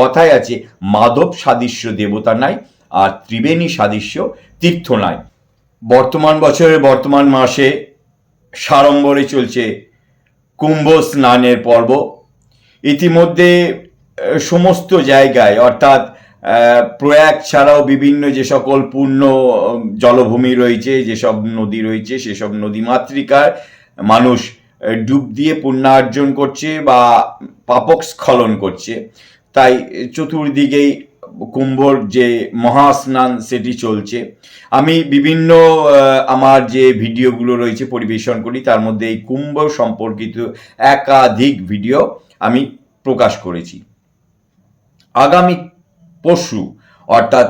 কথায় আছে, মাধব সাদৃশ্য দেবতা নাই, আর ত্রিবেণী সাদৃশ্য তীর্থ নাই। বর্তমান বছরের বর্তমান মাসে সাড়ম্বরে চলছে কুম্ভ স্নানের পর্ব। ইতিমধ্যে সমস্ত জায়গায়, অর্থাৎ প্রয়াগ ছাড়াও বিভিন্ন যে সকল পূর্ণ জলভূমি রয়েছে, যেসব নদী রয়েছে, সেসব নদীমাতৃকার মানুষ ডুব দিয়ে পুণ্যার্জন করছে বা পাপক স্খলন করছে। তাই চতুর্দিকেই কুম্ভর যে মহাস্নান সেটি চলছে। আমি বিভিন্ন আমার যে ভিডিওগুলো রয়েছে পরিবেশন করি, তার মধ্যে এই কুম্ভ সম্পর্কিত একাধিক ভিডিও আমি প্রকাশ করেছি। আগামী পরশু, অর্থাৎ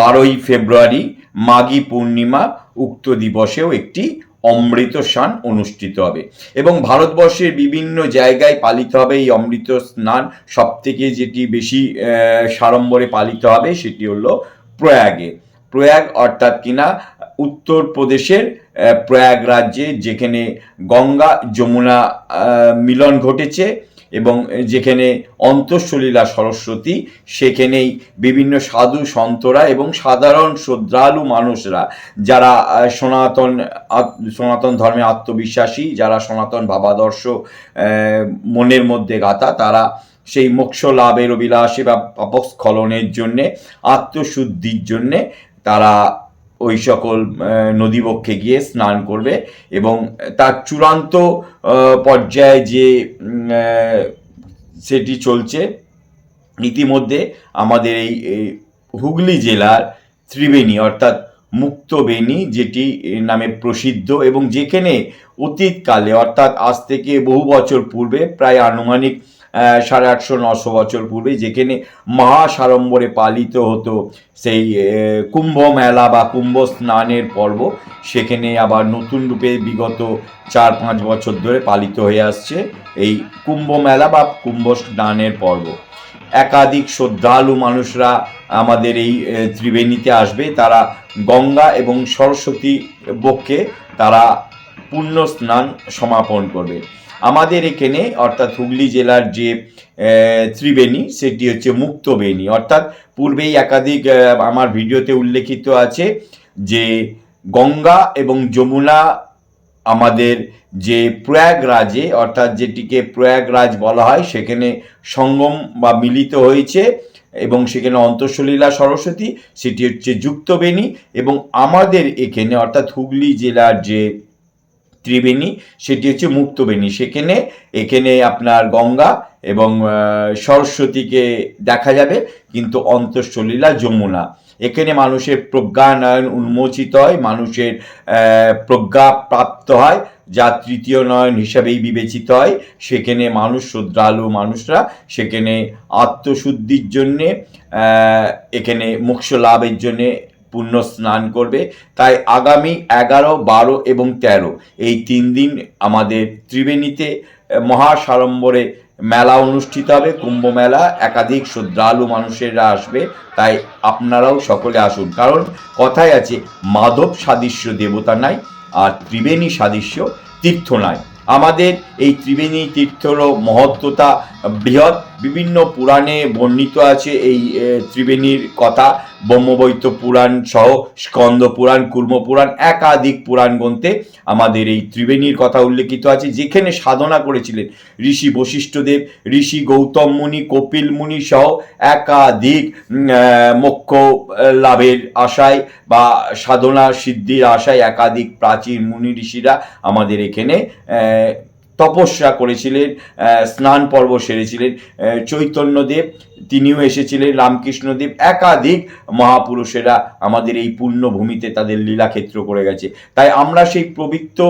বারোই ফেব্রুয়ারি, মাঘী পূর্ণিমা উক্ত দিবসেও একটি অমৃত স্নান অনুষ্ঠিত হবে। এবং ভারতবর্ষের বিভিন্ন জায়গায় পালিত হবে এই অমৃত স্নান। সব থেকে যেটি বেশি সাড়ম্বরে পালিত হবে সেটি হলো প্রয়াগে। প্রয়াগ অর্থাৎ কিনা? উত্তরপ্রদেশের প্রয়াগ রাজ্যে যেখানে গঙ্গা যমুনা মিলন ঘটেছে। এবং যেখানে অন্তঃসলীলা সরস্বতী, সেখানেই বিভিন্ন সাধু সন্তরা এবং সাধারণ শ্রদ্ধালু মানুষরা যারা সনাতন সনাতন ধর্মে আত্মবিশ্বাসী, যারা সনাতন ভাবাদর্শ মনের মধ্যে গাথা, তারা সেই মোক্ষ লাভের অভিলাষী বা পাপস্খলনের জন্যে, আত্মশুদ্ধির জন্যে তারা ওই সকল নদীবক্ষে গিয়ে স্নান করবে এবং তার চূড়ান্ত পর্যায়ে যে সেটি চলছে, ইতিমধ্যে আমাদের এই হুগলি জেলার ত্রিবেণী অর্থাৎ মুক্তবেণী, যেটি নামে প্রসিদ্ধ এবং যেখানে অতীতকালে অর্থাৎ আজ থেকে বহু বছর পূর্বে প্রায় আনুমানিক সাড়ে আটশো, নশো বছর পূর্বে যেখানে মহাসাড়ম্বরে পালিত হতো সেই কুম্ভ মেলা বা কুম্ভ স্নানের পর্ব, সেখানে আবার নতুন রূপে বিগত চার পাঁচ বছর ধরে পালিত হয়ে আসছে এই কুম্ভ মেলা বা কুম্ভ স্নানের পর্ব। একাধিক শ্রদ্ধালু মানুষরা আমাদের এই ত্রিবেণীতে আসবে। তারা গঙ্গা এবং সরস্বতী বক্ষে তারা পুণ্য স্নান সমাপন করবে। আমাদের এখানে অর্থাৎ হুগলি জেলার যে ত্রিবেণী, সেটি হচ্ছে মুক্তবেণী। অর্থাৎ পূর্বেই একাধিক আমার ভিডিওতে উল্লেখিত আছে যে, গঙ্গা এবং যমুনা আমাদের যে প্রয়াগরাজে, অর্থাৎ যেটিকে প্রয়াগরাজ বলা হয়, সেখানে সঙ্গম বা মিলিত হয়েছে এবং সেখানে অন্তঃসলীলা সরস্বতী, সেটি হচ্ছে যুক্তবেণী এবং আমাদের এখানে অর্থাৎ হুগলি জেলার যে ত্রিবেণী, সেটি হচ্ছে মুক্তবেণী। সেখানে, এখানে আপনার গঙ্গা এবং সরস্বতীকে দেখা যাবে, কিন্তু অন্তঃসলীলা যমুনা। এখানে মানুষের প্রজ্ঞানয়ন উন্মোচিত হয়, মানুষের প্রজ্ঞা প্রাপ্ত হয়, যা তৃতীয় নয়ন হিসাবেই বিবেচিত হয়। সেখানে মানুষ শ্রদ্ধালু মানুষরা, সেখানে আত্মশুদ্ধির জন্যে এখানে মোক্ষ লাভের জন্যে পুণ্য স্নান করবে। তাই আগামী এগারো, বারো এবং তেরো এই তিন দিন আমাদের ত্রিবেণীতে মহাসাড়ম্বরে মেলা অনুষ্ঠিত হবে, কুম্ভ মেলা। একাধিক শ্রদ্ধালু মানুষেরা আসবে, তাই আপনারাও সকলে আসুন। কারণ কথায় আছে, মাধব সাদৃশ্য দেবতা নাই, আর ত্রিবেণী সাদৃশ্য তীর্থ নাই। আমাদের এই ত্রিবেণী তীর্থরও মহত্বতা বৃহৎ। বিভিন্ন পুরাণে বর্ণিত আছে এই ত্রিবেণীর কথা। ব্রহ্মবৈত্য পুরাণ সহ স্কন্দ পুরাণ, কুর্ম পুরাণ, একাধিক পুরাণ গ্রন্থে আমাদের এই ত্রিবেণীর কথা উল্লেখিত আছে। যেখানে সাধনা করেছিলেন ঋষি বশিষ্ঠদেব, ঋষি গৌতম মুনি, কপিল মুনি সহ একাধিক মোক্ষ লাভের আশায় বা সাধনা সিদ্ধির আশায় একাধিক প্রাচীন মুনি ঋষিরা আমাদের এখানে তপস্যা করেছিলেন স্নান পর্ব সেরেছিলেন চৈতন্যদেব, তিনিও এসেছিলেন, রামকৃষ্ণদেব, একাধিক মহাপুরুষেরা আমাদের এই পূর্ণ ভূমিতে তাদের লীলাক্ষেত্র করে গেছে। তাই আমরা সেই পবিত্র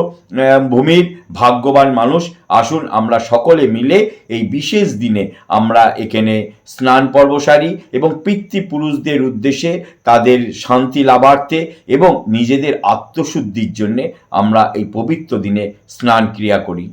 ভূমির ভাগ্যবান মানুষ। আসুন আমরা সকলে মিলে এই বিশেষ দিনে আমরা এখানে স্নান পর্ব সারি এবং পিতৃপুরুষদের উদ্দেশ্যে তাদের শান্তি লাভার্থে এবং নিজেদের আত্মশুদ্ধির জন্যে আমরা এই পবিত্র দিনে স্নান ক্রিয়া করি।